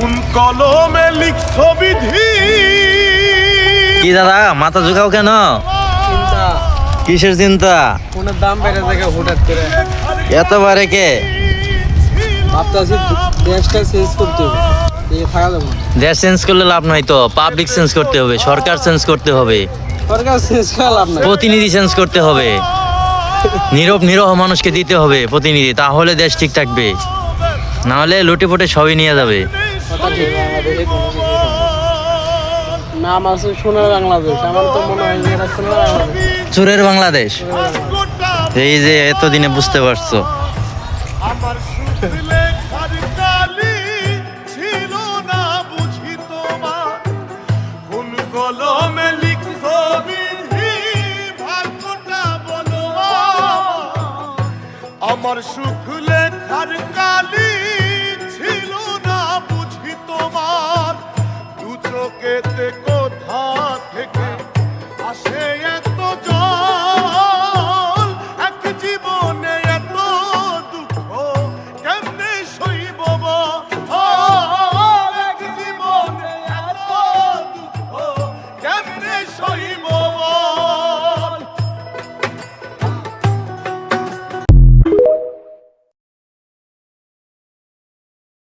কোন কলমে লিখছো বিধি? কি দাদা মাথা ঝুঁকাও কেন? কিসের চিন্তা? ফোনের দাম বেড়ে থাকে হঠাৎ করে। এতবারে কে? ভাবতেছি দেশটা চেঞ্জ করতে হবে। দেশ চেঞ্জ করলে লাভ নাই তো। পাবলিক চেঞ্জ করতে হবে সরকার চেঞ্জ করতে হবে। সরকার চেঞ্জ করা লাভ নাই। প্রতিনিধি চেঞ্জ করতে হবে। নীরব নিরহ মানুষকে দিতে হবে প্রতিনিধি তাহলে দেশ ঠিক থাকবে। না হলে লুটে পুটে সবই নিয়ে যাবে। বাংলাদেশে নাম আছে সোনার বাংলাদেশ। আমার তো মনে হয় যে সোনার বাংলাদেশ। চোরের বাংলাদেশ? এই যে এতদিনে বুঝতে পারছ। আমার সুখ লেখার কালি